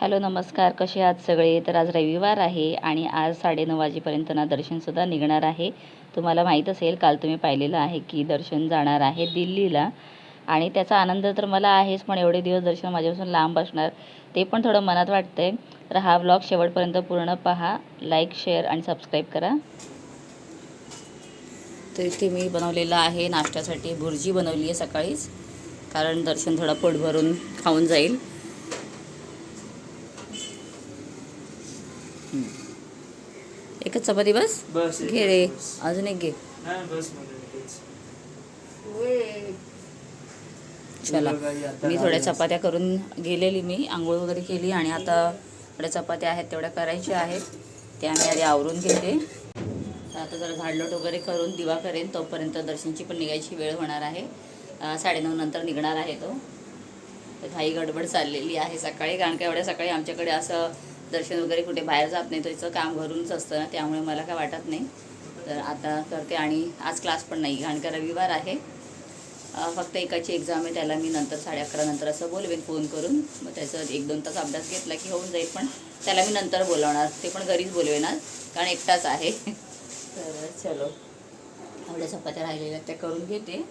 Hello नमस्कार. कसे आहात सगळे? तर आज रविवार आहे आणि आज साडेनऊ वाजेपर्यंत ना दर्शनसुद्धा निघणार आहे. तुम्हाला माहीत असेल काल तुम्ही पाहिलेलं आहे की दर्शन जाणार आहे दिल्लीला. आणि त्याचा आनंद तर मला आहेच पण एवढे दिवस दर्शन माझ्यापासून लांब असणार ते पण थोडं मनात वाटतं आहे तर हा व्लॉग शेवटपर्यंत पूर्ण पहा. लाईक शेअर आणि सबस्क्राईब करा. तर इथे मी बनवलेलं आहे नाश्त्यासाठी भुर्जी बनवली आहे सकाळीच. कारण दर्शन थोडा पोट भरून खाऊन जाईल. एकच चपाती बस? घे रे. अजून एक घे. तेच. चला. मी थोड्या. चपात्या करून गेलेली मी. आंघोळ वगैरे केली आणि आता थोड्या चपात्या आहेत तेवढ्या करायच्या आहेत. त्या मी आधी आवरून घेते. आता जरा झाडलोट वगैरे करून दिवा करेन. तोपर्यंत दर्शनची पण निघायची वेळ होणार आहे. साडेनऊ नंतर निघणार आहे तो. तर घाई गडबड चाललेली आहे सकाळी. कारण का एवढ्या सकाळी आमच्याकडे असं दर्शन वगैरे कुठे बाहेर जात नाही त्याचं काम घरूनच असतं ना त्यामुळे मला काय वाटत नाही. तर आता करते आणि आज क्लास पण नाही कारण का रविवार आहे. फक्त एकाची एक्झाम आहे त्याला मी नंतर साडे अकरा नंतर असं बोलवेन फोन करून. मग त्याचं एक दोन तास अभ्यास घेतला की होऊन जाईल पण त्याला मी नंतर बोलवणार. ते पण घरीच बोलवेणार कारण एकटाच आहे. तर चलो. एवढ्या चपात्या राहिलेल्या त्या करून घेते.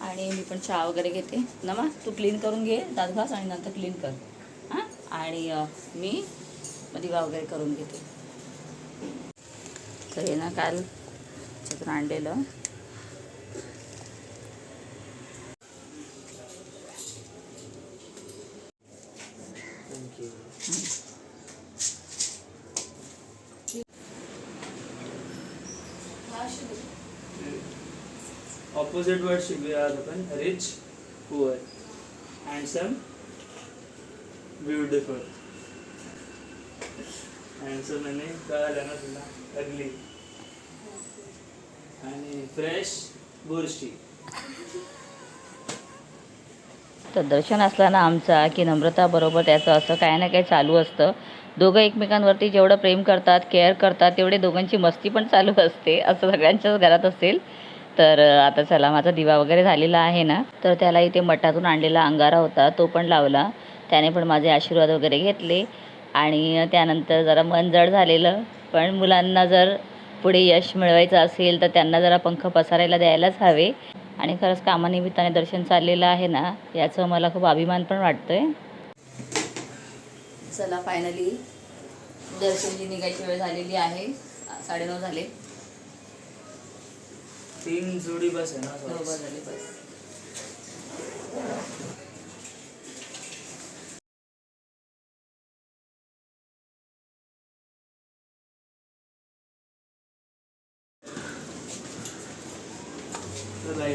आणि मी पण चहा वगैरे घेते. नमा तू क्लीन करून घे दात घास आणि नंतर क्लीन कर. हां? आणि मी मग दिवा वगैरे करून घेते. तर हे ना काल चित्र आणलेलं. ऑपोजिट वर्ड शिकूया आज आपण rich poor handsome beautiful handsome म्हणजे कळालं ना तुला? अगली आणि फ्रेश बुरशी. तर दर्शन असला ना आमचा की नम्रता बरोबर त्याचं असं काही ना काही चालू असतं. दोघं एकमेकांवरती जेवढं प्रेम करतात केअर करतात तेवढे दोघांची मस्ती पण चालू असते. असं सगळ्यांच्याच घरात असेल. तर आता चला माझा दिवा वगैरे झालेला आहे ना तर त्याला इथे मठातून आणलेला अंगारा होता तो पण लावला. त्याने पण माझे आशीर्वाद वगैरे घेतले. आणि त्यानंतर जरा मन जड झालेलं. पण मुलांना जर पुढे यश मिळवायचं असेल तर त्यांना जरा पंख पसारायला द्यायलाच हवे. आणि खरंच कामानिमित्ताने दर्शन चाललेलं आहे ना याचं मला खूप अभिमान पण वाटतोय. चला फायनली दर्शनची निघायची वेळ झालेली आहे. साडेनऊ झाले. तीन जोडी बस आहे ना socks. झाले बस.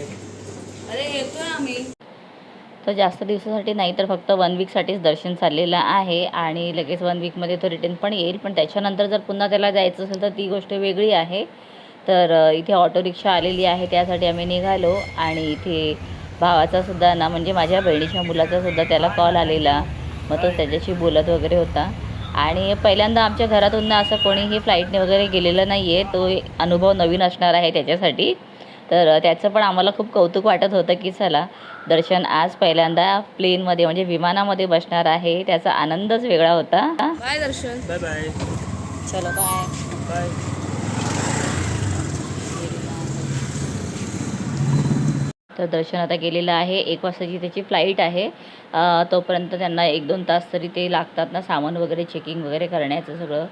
अरे आम्ही. तर जास्त दिवसासाठी नाही तर फक्त वन वीकसाठीच दर्शन चाललेलं आहे आणि लगेच वन वीकमध्ये तो रिटर्न पण येईल. पण त्याच्यानंतर जर पुन्हा त्याला जायचं असेल तर ती गोष्ट वेगळी आहे. तर इथे ऑटो रिक्षा आलेली आहे त्यासाठी आम्ही निघालो आणि इथे भावाचा सुद्धा ना म्हणजे माझ्या बहिणीच्या मुलाचा सुद्धा त्याला कॉल आलेला. मग तो त्याच्याशी बोलत वगैरे होता. आणि पहिल्यांदा आमच्या घरातून ना असं कोणीही फ्लाईटने वगैरे गेलेलं नाही आहे तो अनुभव नवीन असणार आहे त्याच्यासाठी. तर त्याचं पण आम्हाला खूप कौतुक वाटत होतं की चला दर्शन आज पहिल्यांदा प्लेनमध्ये म्हणजे विमानामध्ये बसणार आहे. त्याचा आनंदच वेगळा होता. बाय दर्शन. Bye bye. चलो बाय. बाय. तर दर्शन आता गेलेलं आहे. एक वाजताची त्याची फ्लाईट आहे. तोपर्यंत त्यांना एक दोन तास तरी ते लागतात ना सामान वगैरे चेकिंग वगैरे करण्याचं सगळं.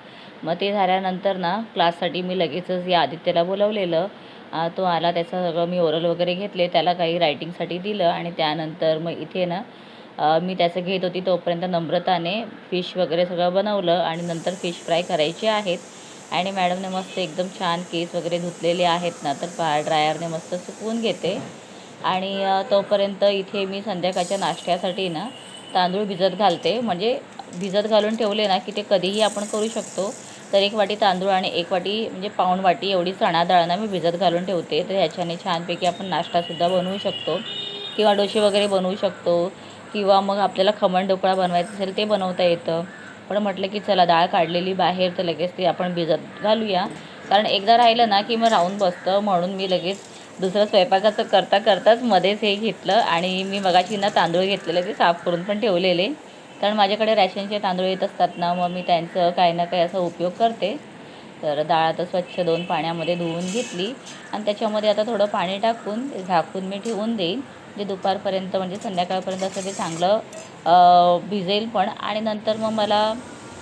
मग ते झाल्यानंतर ना क्लाससाठी मी लगेचच या आदित्यला बोलवलेलं. तो आला त्याचं सगळं मी ओरल वगैरे घेतले त्याला काही रायटिंगसाठी दिलं आणि त्यानंतर मग इथे ना मी त्याचं घेत होती. तोपर्यंत नम्रताने फिश वगैरे सगळं बनवलं आणि नंतर फिश फ्राय करायचे आहेत. आणि मॅडमने मस्त एकदम छान केस वगैरे धुतलेले आहेत ना तर पा ड्रायरने मस्त सुकवून घेते. आणि तोपर्यंत इथे मी संध्याकाळच्या नाश्त्यासाठी ना तांदूळ भिजत घालते. म्हणजे भिजत घालून ठेवले ना की ते कधीही आपण करू शकतो. तर एक वाटी तांदूळ आणि एक वाटी म्हणजे पाऊण वाटी एवढी चणा डाळना मी भिजत घालून ठेवते. तर ह्याच्याने छानपैकी आपण नाश्तासुद्धा बनवू शकतो. किंवा डोसे वगैरे बनवू शकतो. किंवा मग आपल्याला खमण ढोकळा बनवायचा असेल ते बनवता येतं. पण म्हटलं की चला डाळ काढलेली बाहेर तर लगेच ती आपण भिजत घालूया. कारण एकदा राहिलं ना की मग राहून बसतं. म्हणून मी लगेच दुसरं स्वयंपाकाचं करता करताच मध्येच हे घेतलं. आणि मी मगाशी ना तांदूळ घेतलेले ते साफ करून पण ठेवलेले. कारण माझ्याकडे रॅशनचे तांदूळ येत असतात ना मग मी त्यांचं काही ना काही असा उपयोग करते. तर डाळ आता स्वच्छ दोन पाण्यामध्ये धुवून घेतली आणि त्याच्यामध्ये आता थोडं पाणी टाकून झाकून मी ठेवून देईन. जे दुपारपर्यंत म्हणजे संध्याकाळपर्यंत असं ते चांगलं भिजेल पण आणि नंतर मग मला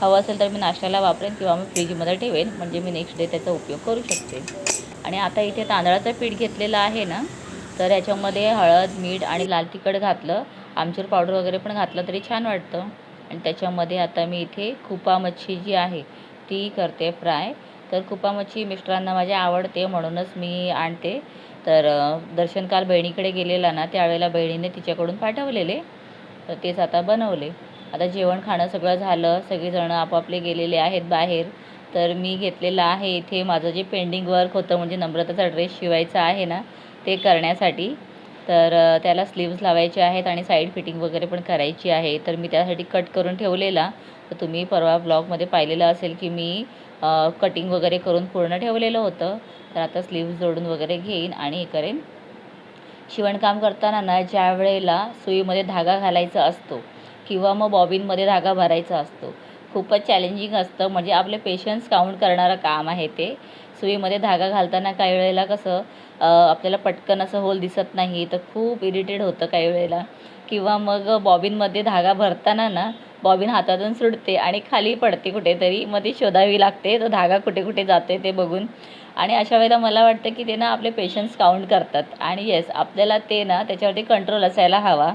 हवं असेल तर मी नाश्त्याला वापरेन किंवा मी फ्रीजमध्ये ठेवेन. म्हणजे मी नेक्स्ट डे त्याचा उपयोग करू शकते. आणि आता इथे तांदळाचं पीठ घेतलेलं आहे ना तर याच्यामध्ये हळद मीठ आणि लाल तिखट घातलं. आमचूर पावडर वगैरे पण घातलं तरी छान वाटतं. आणि त्याच्यामध्ये आता मी इथे खुपा मच्छी जी आहे ती करते फ्राय. तर खुपा मच्छी मिस्टरांना माझ्या आवडते म्हणूनच मी आणते. तर दर्शन काल बहिणीकडे गेलेला ना त्यावेळेला बहिणीने तिच्याकडून पाठवलेले. तर तेच आता बनवले. आता जेवण खाणं सगळं झालं सगळेजणं आपापले गेलेले आहेत बाहेर. तर मी घेतलेलं आहे इथे. माझं जे पेंडिंग वर्क होतं म्हणजे नम्रताचा ड्रेस शिवायचा आहे ना ते करण्यासाठी. तर त्याला स्लीव्ज लावायचे आहेत आणि साईड फिटिंग वगैरे पण करायची आहे. तर मी त्यासाठी कट करून ठेवलेला. तर तुम्ही परवा ब्लॉगमध्ये पाहिलेलं असेल की मी कटिंग वगैरे करून पूर्ण ठेवलेलं होतं. तर आता स्लीव्ज जोडून वगैरे घेईन आणि हे करेन. शिवणकाम करताना ना ज्या वेळेला सुईमध्ये धागा घालायचा असतो किंवा मग बॉबिनमध्ये धागा भरायचा असतो खूपच चॅलेंजिंग असतं. म्हणजे आपले पेशन्स काउंट करणारं काम आहे ते. सुईमध्ये धागा घालताना काही वेळेला कसं आपल्याला पटकन असं होल दिसत नाही तर खूप इरिटेड होतं काही वेळेला. किंवा मग बॉबिनमध्ये धागा भरताना ना बॉबिन हातातून सुटते आणि खाली पडते कुठेतरी. मग ती शोधावी लागते तो धागा कुठे कुठे जाते ते बघून. आणि अशा वेळेला मला वाटतं की ते ना आपले पेशन्स काउंट करतात. आणि येस आपल्याला ते ना त्याच्यावरती कंट्रोल असायला हवा.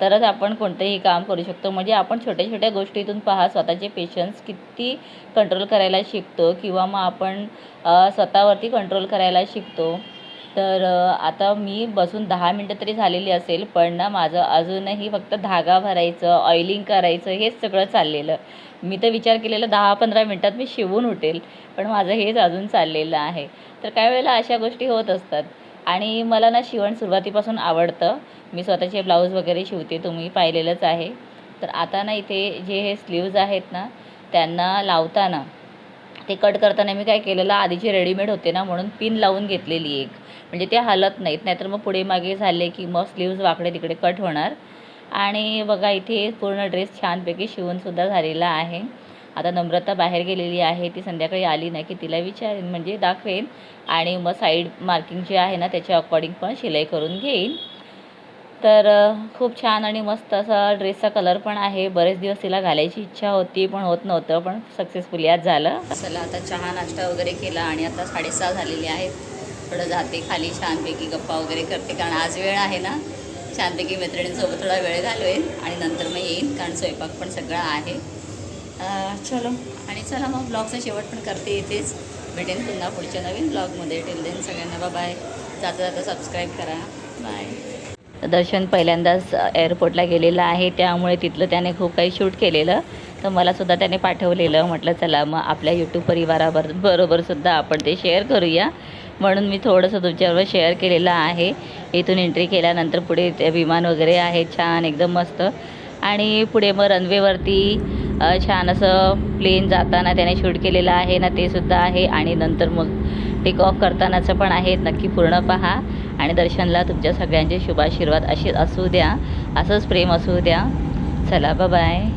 तरच आपण कोणतंही काम करू शकतो. म्हणजे आपण छोट्या छोट्या गोष्टीतून पहा स्वतःचे पेशन्स किती कंट्रोल करायला शिकतो किंवा मग आपण स्वतःवरती कंट्रोल करायला शिकतो. तर आता मी बसून दहा मिनटं तरी झालेली असेल पण ना माझं अजूनही फक्त धागा भरायचं ऑइलिंग करायचं हेच सगळं चाललेलं. मी तर विचार केलेला दहा पंधरा मिनटात मी शिवून उठेल पण माझं हेच अजून चाललेलं आहे. तर काही वेळेला अशा गोष्टी होत असतात. आणि मला ना शिवण सुरुवातीपासून आवडतं. मी स्वतःचे ब्लाऊज वगैरे शिवते तुम्ही पाहिलेलंच आहे. तर आता ना इथे जे हे स्लीव्ज आहेत ना त्यांना लावताना ते कट करताना मी काय केलेलं आधीचे रेडीमेड होते ना म्हणून पिन लावून घेतलेली एक. म्हणजे ते हलत नाहीत नाहीतर मग पुढे मागे झाले की मग स्लीव्ज वाकडे तिकडे कट होणार. आणि बघा इथे पूर्ण ड्रेस छानपैकी शिवूनसुद्धा झालेला आहे. आता नम्रता बाहेर गेलेली आहे ती संध्याकाळी आली नाही की तिला विचारेन म्हणजे दाखवेन आणि मग साईड मार्किंग जे आहे ना त्याच्या अकॉर्डिंग पण शिलाई करून घेईन. तर खूप छान आणि मस्त असा ड्रेसचा कलर पण आहे. बरेच दिवस तिला घालायची इच्छा होती पण होत नव्हतं पण सक्सेसफुली आज झालं. चला आता चहा नाश्ता वगैरे केला आणि आता साडेसहा झालेली आहेत. थोडं जाते खाली छानपैकी गप्पा वगैरे करते कारण आज वेळ आहे ना. छानपैकी मैत्रिणींसोबत थोडा वेळ घालवेन आणि नंतर मग येईन कारण स्वयंपाक पण सगळा आहे. चलो. आणि चला मग ब्लॉगचा शेवट पण करते येतेच भेटेन पुन्हा पुढच्या नवीन ब्लॉगमध्ये. टेल देन सगळ्यांना बाय जाता जाता सबस्क्राईब करा. बाय दर्शन पहिल्यांदाच एअरपोर्टला गेलेलं आहे. त्यामुळे तिथलं त्याने खूप काही शूट केलेलं. तर मलासुद्धा त्याने पाठवलेलं. म्हटलं चला मग आपल्या यूट्यूब परिवाराबर बरोबरसुद्धा आपण ते शेअर करूया. म्हणून मी थोडंसं तुमच्याबरोबर शेअर केलेलं आहे. इथून एंट्री केल्यानंतर पुढे ते विमान वगैरे आहे. छान एकदम मस्त. आणि पुढे मग रनवेवरती छान असं प्लेन जाताना त्याने शूट केलेलं आहे ना ते सुद्धा आहे. आणि नंतर मग टेक ऑफ करतानाचं पण आहे. नक्की पूर्ण पहा. आणि दर्शनला तुमच्या सगळ्यांचे शुभाशीर्वाद असे असू द्या. असंच प्रेम असू द्या. चला बाय